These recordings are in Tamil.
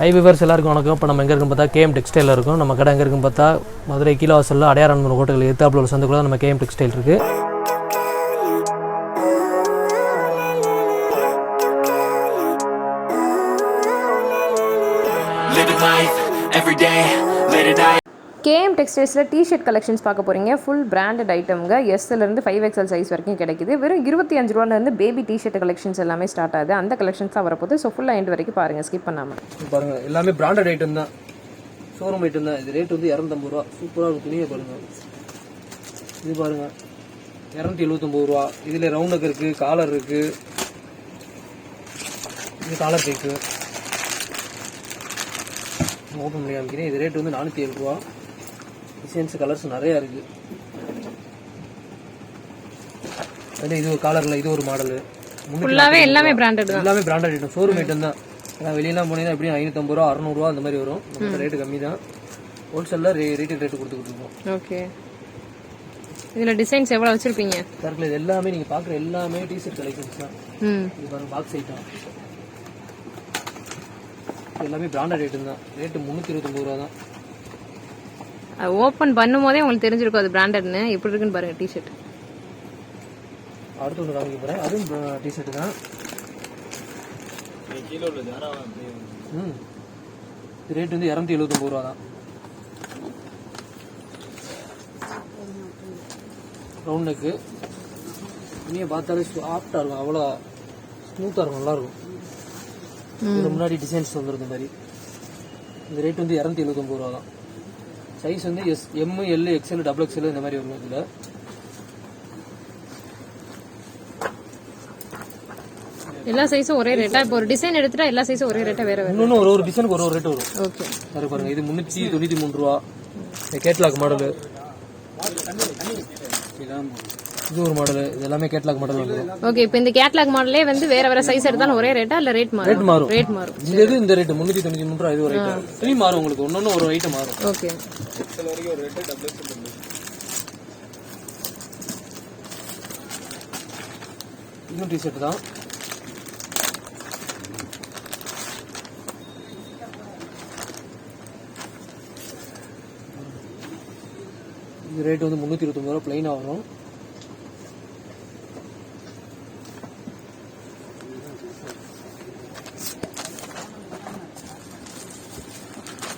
ஹை விவர்ஸ் எல்லாருக்கும் வணக்கம். இப்போ நம்ம எங்கே இருக்குன்னு பார்த்தா கேஎம் டெக்ஸ்டைலில் இருக்கும். நம்ம கடை எங்கே இருக்குன்னு பார்த்தா மதுரை கீழவாசலில் அடையாறு ஹோட்டல் எத்தாப்பில் உள்ள சந்துக்குள்ள நம்ம கேஎம் டெக்ஸ்டைல் இருக்குது கேஎம் டிஷர்ட் கலெக்ஷன்ஸ் பார்க்க போகிறீங்க ஃபுல் பிராண்டட் ஐட்டம்ங்க எஸ்லேருந்து ஃபைவ் எக்ஸல் சைஸ் வரைக்கும் கிடைக்குது. வெறும் இருபத்தி அஞ்சு ரூபாலேருந்து பேபி டிஷர்ட் கலெக்ஷன்ஸ் எல்லாமே ஸ்டார்ட் ஆகுது. அந்த கலெக்ஷன்ஸ் தான் வரப்போகுது. ஸோ ஃபுல் எண்ட் வரைக்கும் பாருங்கள் ஸ்கிப் பண்ணாமல் பாருங்கள் எல்லாமே பிராண்டட் ஐட்டம் தான். ஷோரூம் ஐட்டம் தான். இது ரேட் வந்து இரநூத்தம்பது ரூபா. சூப்பராக இருக்கும் துணியை பாருங்கள் இது பாருங்கள் இரநூத்தி எழுபத்தொம்பது ரூபா. இதில் ரவுண்ட் இருக்குது காலர் இருக்குது இது காலர் கேக்கு ஓப்பன் பண்ணி காமிக்கிறேன். இது ரேட் வந்து நானூற்றி ஏழு ரூபா. டிசைன்ஸ் கலர்ஸ் நிறையா இருக்குது இது ஒரு காலரில் இது ஒரு மாடலு ஃபுல்லாகவே எல்லாமே பிராண்டட் தான். எல்லாமே பிராண்டட் ஐட்டம் ஷோரூம் ஐட்டம் தான். ஏன்னா வெளியெல்லாம் போனீங்கன்னா எப்படியும் ஐநூற்றம்பது ரூபா அறநூறுவா அந்த மாதிரி வரும். நம்ம ரேட்டு கம்மி தான். ஹோல்சேலில் ரே ரீட்டைல் ரேட்டு கொடுத்துக்கிட்டு இருக்கோம். ஓகே இதில் டிசைன்ஸ் எவ்வளோ வச்சுருப்பீங்க? சர்க்கிள் இது எல்லாமே நீங்கள் பார்க்குற எல்லாமே டிஷர்ட் கலெக்ஷன்ஸ் தான். இது பாருங்க பாக்ஸ் ஐட்டம் எல்லாமே பிராண்டட் ஐட்டம் தான். ரேட்டு முந்நூற்றி இருபத்தொம்பது ரூபா தான். ஓப்பன் பண்ணும் போதே உங்களுக்கு தெரிஞ்சிருக்கும் அது பிராண்டட்னு எப்படி இருக்குன்னு பாருங்கள் டிஷர்ட் அடுத்து ஒன்று காமிக்க போகிறேன் அதுவும் டிஷர்ட் தான். ம். ரேட் வந்து இரநூத்தி எழுபத்தொம்பது ரூபா தான். ரவுண்ட் நெக்கு துணியை பார்த்தாலே சாஃப்டாக இருக்கும். அவ்வளோ ஸ்மூத்தாக இருக்கும். நல்லாயிருக்கும். இதுக்கு முன்னாடி டிசைன்ஸ் வந்துடும் இந்த மாதிரி. இந்த ரேட் வந்து இரநூத்தி எழுபத்தொம்பது ரூபா தான். சைஸ் வந்து S M L XL double XL இந்த மாதிரி வரும் இதில். எல்லா சைஸும் ஒரே ரேட்டா இப்போ ஒரு டிசைன் எடுத்துட்டா எல்லா சைஸும் ஒரே ரேட்டா வேற வேற ஒரு ஒரு டிசைனுக்கு ஒரு ஒரு ரேட் வரும். ஓகே பாருங்க பாருங்க. இது முந்நூற்றி தொண்ணூற்றி மூணு ரூபா. இந்த கேட்லாக் மாடலு இது ஒரு மாடலு இது எல்லாமே கேட்லாக் மாடல் வந்துடும் ஓகே இப்போ இந்த கேட்லாக் மாடலே வந்து வேற வேற சைஸ் எடுத்தாலும் ஒரே ரேட்டா இல்ல ரேட் மாறும்? ரேட் மாறும். ரேட் மாறும். இந்த இது இந்த ரேட்டு முந்நூற்றி தொண்ணூற்றி மூணு ரூபா இது ஒரு துணி மாறும் உங்களுக்கு ஒன்னொன்னு ஒரு ஐட்டம் மாறும். ஓகே இன்னும் டிஷர்ட் தான். இது ரேட் வந்து முந்நூற்றி இருபத்தொம்பது ரூபா பிளைனாக வரும்.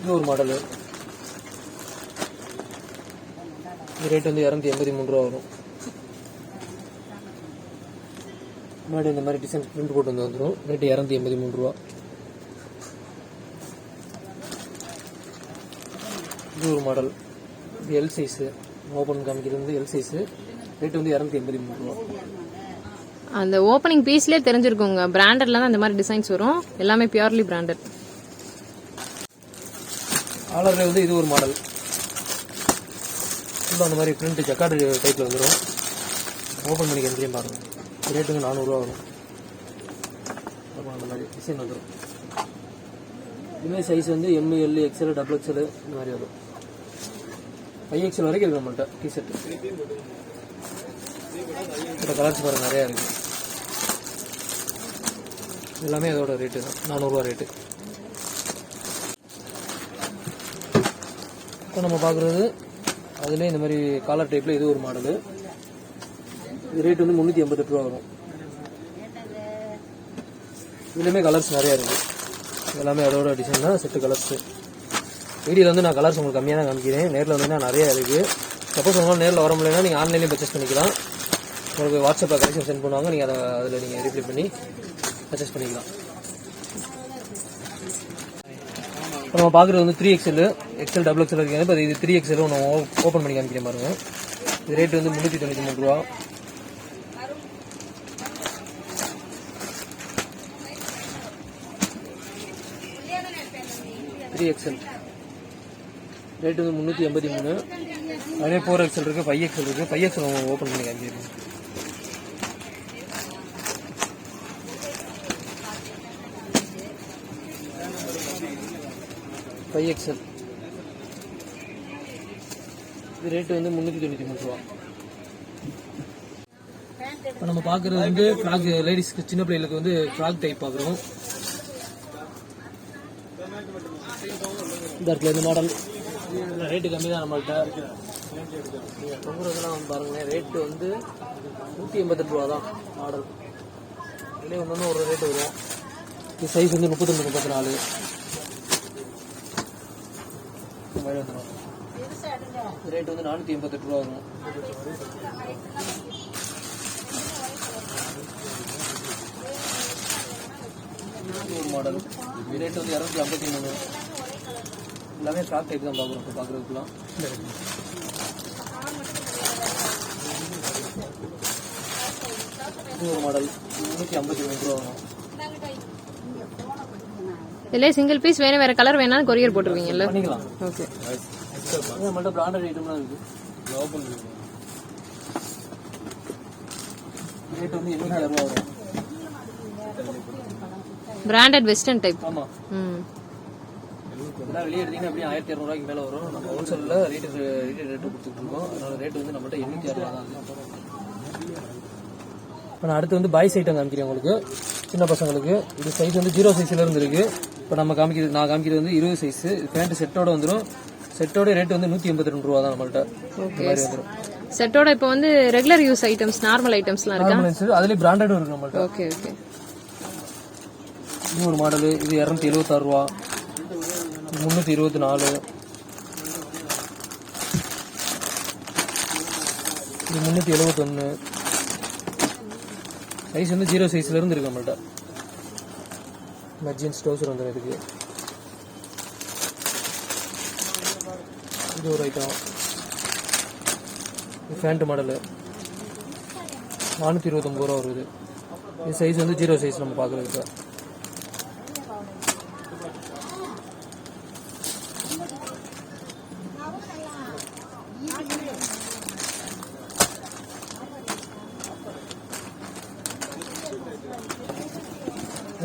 இது ஒரு மாடலு. இது ரேட் வந்து இரநூத்தி எண்பத்தி மூணு ரூபா வரும். முன்னாடி இந்த மாதிரி டிசைன் பிரிண்ட் போட்டு வந்து வந்துடும் ரேட்டு இரநூத்தி எண்பத்தி மூணு ரூபா. இது ஒரு மாடல் இது எல் சைஸு ஓப்பன் காமிக்கிறது வந்து எல் சைஸு ரேட் வந்து இரநூத்தி எண்பத்தி மூணு ரூபா. அந்த ஓப்பனிங் பீஸ்லேயே தெரிஞ்சிருக்குங்க. பிராண்டட்ல தான் இந்த மாதிரி டிசைன்ஸ் வரும். எல்லாமே பியூர்லி பிராண்டட் ஆலரில் வந்து இது ஒரு மாடல் ஃபுல்லாக அந்த மாதிரி பிரிண்ட் ஜக்கார்டு டைப்பில் வந்துடும் ஓப்பன் பண்ணி காமிக்கிறேன் பாருங்கள் ரேட்டுக்கு நானூறுரூவா வரும். அப்புறம் அந்த மாதிரி டிசைன் வந்துடும் இதுமாதிரி சைஸ் வந்து M L XL double XL இந்த மாதிரி வரும். ஃபைவ் எக்ஸ்எல் வரைக்கும் இருக்கு நம்மள்கிட்ட டிஷர்ட் இந்த கலர்ஸ் பாருங்கள் நிறையா இருக்குது எல்லாமே அதோட ரேட்டு தான். நானூறுரூவா ரேட்டு இப்போ நம்ம பார்க்குறது அதுலேயே இந்த மாதிரி காலர் டைப்பில் இது ஒரு மாடலு இது ரேட் வந்து முந்நூற்றி எண்பத்தெட்டு ரூபா வரும். இதுலேயுமே கலர்ஸ் நிறையா இருக்குது எல்லாமே அதோட டிசைன் தான் செட்டு கலர்ஸு வீடியோவில் வந்து நான் கலர்ஸ் உங்களுக்கு கம்மியாக தான் காமிக்கிறேன். நேரில் வந்தீங்கன்னா நிறையா இருக்குது சப்போஸ் உங்களால் நேரில் வர முடியலன்னா நீங்கள் ஆன்லைன்லேயும் பர்ச்சேஸ் பண்ணிக்கலாம். உங்களுக்கு வாட்ஸ்அப்பில் கலெக்ஷன் சென்ட் பண்ணுவாங்க. நீங்கள் அதை அதில் நீங்கள் ரீப்ளே பண்ணி பர்ச்சேஸ் பண்ணிக்கலாம் இப்போ நம்ம பார்க்குறது வந்து three XL XL double XL இருக்குது இப்போ இது த்ரீ எக்ஸ்எல் ஒன்று ஓப்பன் பண்ணி காமிக்கிறேன் பாருங்க. இது ரேட் வந்து முந்நூற்றி தொண்ணூற்றி மூணு ரூபா. த்ரீ எக்ஸ்எல் ரேட் வந்து முந்நூற்றி எண்பத்தி மூணு. அதே ஃபோர் எக்ஸ்எல் இருக்குது ஃபைவ் எக்ஸ்எல் இருக்குது ஃபைவ் எக்ஸ்எல் ஓப்பன் பண்ணி காமிக்கிறேன். ஃபைவ் எக்ஸ்எல் இது ரேட்டு வந்து முந்நூற்றி தொண்ணூற்றி மூணு ரூபா. இப்போ நம்ம பார்க்குறது வந்து ஃப்ராக் லேடிஸ்க்கு சின்ன பிள்ளைகளுக்கு வந்து ஃப்ராக் டைப் பார்க்குறோம் இந்த இருக்குல்ல இந்த மாடல் ரேட்டு கம்மி தான் நம்மள்ட்ட. நீங்கள் தொங்குறதுலாம் வந்து பாருங்களேன் ரேட்டு வந்து நூற்றி எண்பத்தெட்டு ரூபா தான் மாடல் இதுலேயே ஒன்று ஒன்று ஒரு ரேட்டு வரும். இது சைஸ் வந்து முப்பத்தொன்று முப்பத்தி நாலு. இந்த மாதிரி வந்துடும் ரேட் வந்து நானூற்றி எண்பத்தெட்டு ரூபா வரும். ஒரு மாடல் ரேட் வந்து இரநூத்தி ஐம்பத்தி மூணு. எல்லாமே ஃப்ராக் டைப் தான் பார்க்குறோம் இப்போ பார்க்குறதுக்குலாம். இது ஒரு மாடல் முந்நூற்றி ஐம்பத்தி மூணு ரூபா வரும். இதில் சிங்கிள் பீஸ் வேணும் வேறு கலர் வேணாலும் கொரியர் போட்டுருவீங்கல்ல? ஓகே நம்மள்ட்ட பிராண்டட் ஐட்டம்லாம் இருக்குது ரேட் வந்து வரும். பிராண்டட் வெஸ்டர்ன் டைப் ஆமாம் ம். வெளியே எடுத்தீங்கன்னா அப்படியே ஆயிரத்தி இரநூறுவாய்க்கு மேலே வரும். நம்ம ஹோல்சேலில் ரேட்டு ரேட்டு ரேட்டு கொடுத்துட்டு இருக்கோம். அதனால ரேட் வந்து நம்மள்ட்ட எண்ணூற்றி அறுபது இப்போ நான் அடுத்து வந்து பாய்ஸ் ஐட்டம் காமிக்கிறேன் உங்களுக்கு. சின்ன பசங்களுக்கு. இது சைஸ் வந்து ஜீரோ சைஸ்ல இருந்து இருக்கு. இப்போ நம்ம காமிக்கிறது நான் காமிக்கிறது வந்து இருபது சைஸ் பேண்ட் செட்டோட வந்துடும் செட்டோட ரேட் வந்து நூற்றி எண்பத்தி ரெண்டு ரூபா தான் நம்மள்ட்ட. இந்த மாதிரி வந்துடும் செட்டோட இப்போ வந்து ரெகுலர் யூஸ் ஐட்டம்ஸ் நார்மல் ஐட்டம்ஸ்லாம் இருக்கா? அதுலேயே பிராண்டடும் இருக்கு நம்மள்ட்ட. ஓகே ஓகே இது ஒரு மாடலு இது இரநூத்தி எழுபத்தாறு ரூபா. முந்நூற்றி இருபத்தி நாலு. இது முந்நூற்றி எழுபத்தொன்று சைஸ் வந்து ஜீரோ சைஸ்ல இருந்து இருக்கு நம்மள்ட்ட. மர்ஜின்ஸ் டோசர் வந்துடும் இதுக்கு இது ஒரு ஐட்டம் ஃபேண்ட் மாடலு நானூற்றி இருபத்தொம்பது ரூபா வருது. இது சைஸ் வந்து ஜீரோ சைஸ் நம்ம பார்க்குறது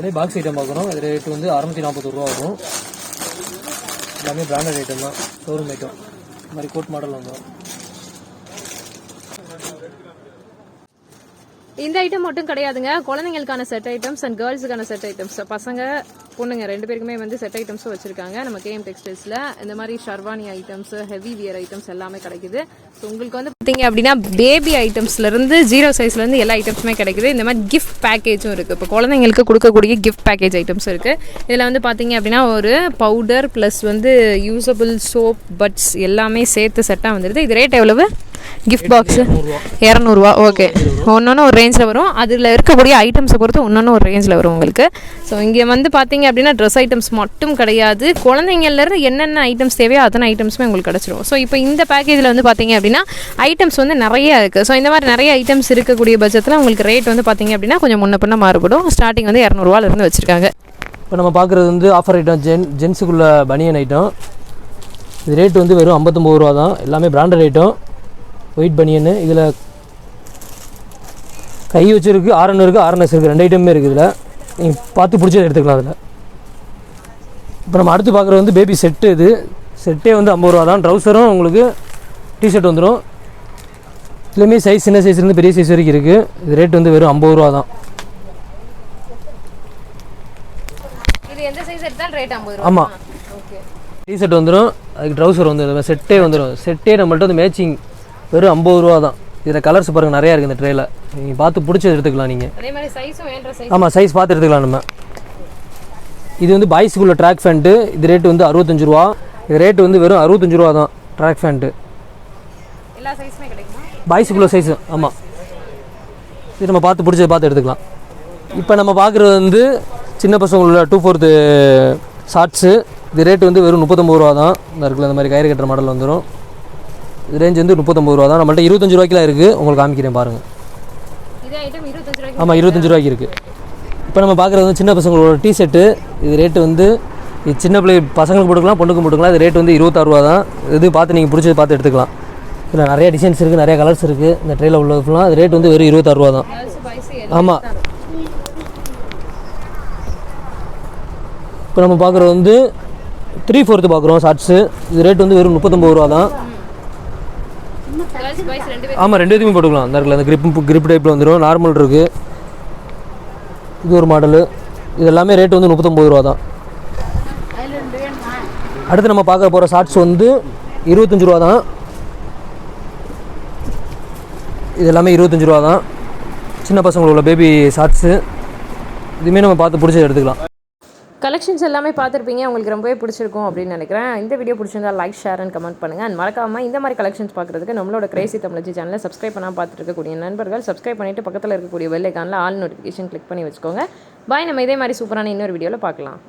இப்போ பாக்ஸ் ஐட்டம் பார்க்குறோம் இது ரேட்டு வந்து அறநூற்றி நாற்பது ரூபா வரும். எல்லாமே பிராண்டட் ஐட்டம் தான். ஷோரூம் ஐட்டம் இந்த மாதிரி கோட் மாடல் வந்துடும் இந்த ஐட்டம் மட்டும் கிடையாதுங்க. குழந்தைங்களுக்கான செட் ஐட்டம்ஸ் அண்ட் கேர்ள்ஸுக்கான செட் ஐட்டம்ஸ் பசங்க பொண்ணுங்க ரெண்டு பேருக்குமே வந்து செட் ஐட்டம்ஸும் வச்சுருக்காங்க. நம்ம கேஎம் டெக்ஸ்டைல்ஸில் இந்த மாதிரி sherwani items heavy wear items எல்லாமே கிடைக்குது. ஸோ உங்களுக்கு வந்து பார்த்தீங்க அப்படின்னா பேபி ஐட்டம்ஸ்லேருந்து ஜீரோ சைஸ்லேருந்து எல்லா ஐட்டம்ஸுமே கிடைக்குது. இந்த மாதிரி கிஃப்ட் பேக்கேஜும் இருக்குது இப்போ குழந்தைங்களுக்கு கொடுக்கக்கூடிய கிஃப்ட் பேக்கேஜ் ஐட்டம்ஸ் இருக்குது இதில் வந்து பார்த்தீங்க அப்படின்னா ஒரு பவுடர் ப்ளஸ் வந்து யூஸபிள் சோப் பட்ஸ் எல்லாமே சேர்த்து செட்டாக வந்துடுது இது ரேட் எவ்வளவு? கிஃப்ட் பாக்ஸு இரநூறுவா ஓகே ஒன்று ஒரு ரேஞ்சில் வரும். அதில் இருக்கக்கூடிய ஐட்டம்ஸை பொறுத்து ஒன்று ஒரு ரேஞ்சில் வரும் உங்களுக்கு. ஸோ இங்கே வந்து பார்த்தீங்க அப்படின்னா ட்ரெஸ் ஐட்டம்ஸ் மட்டும் கிடையாது. குழந்தைங்கள்லேருந்து என்னென்ன ஐட்டம்ஸ் தேவையோ அத்தனை ஐட்டம்ஸுமே உங்களுக்கு கிடச்சிரும். ஸோ இப்போ இந்த பேக்கேஜில் வந்து பார்த்தீங்க அப்படின்னா ஐட்டம்ஸ் வந்து நிறைய இருக்குது ஸோ இந்த மாதிரி நிறைய ஐட்டம்ஸ் இருக்கக்கூடிய பட்சத்தில் உங்களுக்கு ரேட் வந்து பார்த்தீங்க அப்படின்னா கொஞ்சம் முன்ன பின்ன மாறுபடும். ஸ்டார்டிங் வந்து இரநூறுவாலேருந்து வச்சுருக்காங்க. இப்போ நம்ம பார்க்குறது வந்து ஆஃபர் ஐட்டம் ஜென் ஜென்ஸுக்குள்ள பனியன் ஐட்டம் இது ரேட் வந்து வெறும் ஐம்பத்தொம்பது ரூபா தான் எல்லாமே பிராண்டட் ஐட்டம் ஒயிட் பனியன் இதில் கை வச்சிருக்கு ஆர்என் இருக்குது ஆர்என்எஸ் இருக்குது ரெண்டு ஐட்டமே இருக்குது இதில். நீங்கள் பார்த்து பிடிச்சதை எடுத்துக்கலாம் அதில். இப்போ நம்ம அடுத்து பார்க்குறது வந்து பேபி செட்டு இது. செட்டே வந்து ஐம்பது ரூபா தான். ட்ரௌசரும் உங்களுக்கு டிஷர்ட் வந்துடும் இதுலேயுமே சைஸ் சின்ன சைஸ்லேருந்து பெரிய சைஸ் வரைக்கும் இருக்குது இது ரேட் வந்து வெறும் ஐம்பது ரூபா தான். ஆமாம் ஓகே டிஷர்ட் வந்துடும் அதுக்கு ட்ரௌசர் வந்துடும் செட்டே வந்துடும் செட்டே நம்மள்ட்ட வந்து மேட்சிங் வெறும் ஐம்பது ரூபா தான். இதில் கலர்ஸ் பாருங்கள் நிறையா இருக்குது இந்த ட்ரேயில் நீங்கள் பார்த்து பிடிச்சது எடுத்துக்கலாம் நீங்கள் அதே மாதிரி சைஸும் வேண்ட சைஸ் ஆமாம் சைஸ் பார்த்து எடுத்துக்கலாம் நம்ம. இது வந்து பாய்ஸுக்குள்ள ட்ராக் ஃபேண்ட்டு இது ரேட்டு வந்து அறுபத்தஞ்சு ரூபா. இது ரேட்டு வந்து வெறும் அறுபத்தஞ்சு ரூபா தான் ட்ராக் ஃபேண்ட்டு பாய்ஸுக்குள்ள சைஸு ஆமாம் இது நம்ம பார்த்து பிடிச்சதை பார்த்து எடுத்துக்கலாம். இப்போ நம்ம பார்க்குறது வந்து சின்ன பசங்களோட டூ ஃபோர்த்து ஷார்ட்ஸு இது ரேட்டு வந்து வெறும் முப்பத்தொம்பது ரூபா தான். இந்த இருக்குல்ல இந்த மாதிரி கயிறு கட்டுற மாடல் வந்துடும் ரேஞ்ச் வந்து முப்பத்தொம்பது ரூபா தான். நம்மள்ட்ட இருபத்தஞ்சு ரூபாய்க்குலாம் இருக்குது உங்களுக்கு காமிக்கிறேன் பாருங்கள் ஆமாம் இருபத்தஞ்சு ரூபாய்க்கு இருக்குது இப்போ நம்ம பார்க்குறது வந்து சின்ன பசங்களோட டீ ஷர்ட்டு இது ரேட்டு வந்து இது சின்ன பிள்ளை பசங்களுக்கு போட்டுக்கலாம் பொண்ணுக்கு போட்டுக்கலாம் இது ரேட் வந்து இருபத்தாறு ரூபா தான். இது பார்த்து நீங்கள் பிடிச்சது பார்த்து எடுத்துக்கலாம். இதில் நிறைய டிசைன்ஸ் இருக்குது நிறைய கலர்ஸ் இருக்குது இந்த ட்ரெயிலில் உள்ளது ஃபுல்லாக அது ரேட் வந்து வெறும் இருபத்தாறு ரூபா தான். ஆமாம் இப்போ நம்ம பார்க்குறது வந்து த்ரீ ஃபோர்த்து பார்க்குறோம் ஷார்ட்ஸு இது ரேட் வந்து வெறும் முப்பத்தொம்பது ரூபா தான். ஆமாம் ரெண்டு இதுவுமே போட்டுக்கலாம். இந்த இருக்குல்ல அந்த கிரிப் கிரிப் டைப்பில் வந்துடும் நார்மல் இருக்குது இது ஒரு மாடலு இது எல்லாமே ரேட் வந்து முப்பத்தொம்பது ரூபா தான். அடுத்து நம்ம பார்க்க போகிற ஷார்ட்ஸ் வந்து இருபத்தஞ்சு ரூபா தான். இது எல்லாமே இருபத்தஞ்சு ரூபா தான். சின்ன பசங்களுக்கு உள்ள பேபி ஷார்ட்ஸு இதுவுமே நம்ம பார்த்து பிடிச்சது எடுத்துக்கலாம். கலெக்ஷன்ஸ் எல்லாமே பார்த்துருப்பீங்க. உங்களுக்கு ரொம்பவே பிடிச்சிருக்கும் அப்படின்னு நினைக்கிறேன். இந்த வீடியோ பிடிச்சிருந்தா லைக் ஷேர் அண்ட் கமெண்ட் பண்ணுங்கள் அண்ட் மறக்காமல் இந்த மாதிரி கலெக்ஷன்ஸ் பார்க்குறதுக்கு நம்மளோட கிரேசி தமிழச்சி சேனலை சப்ஸ்கிரைப் பண்ணால் பார்த்துட்டு இருக்கக்கூடிய நண்பர்கள் சப்ஸ்கிரைப் பண்ணிவிட்டு பக்கத்தில் இருக்கக்கூடிய வெள்ளைக்கானில் ஆல் நோட்டிஃபிகேஷன் கிளிக் பண்ணி வச்சுக்கோங்க. பாய் நம்ம இதே மாதிரி சூப்பரான இன்னொரு வீடியோவில் பார்க்கலாம்.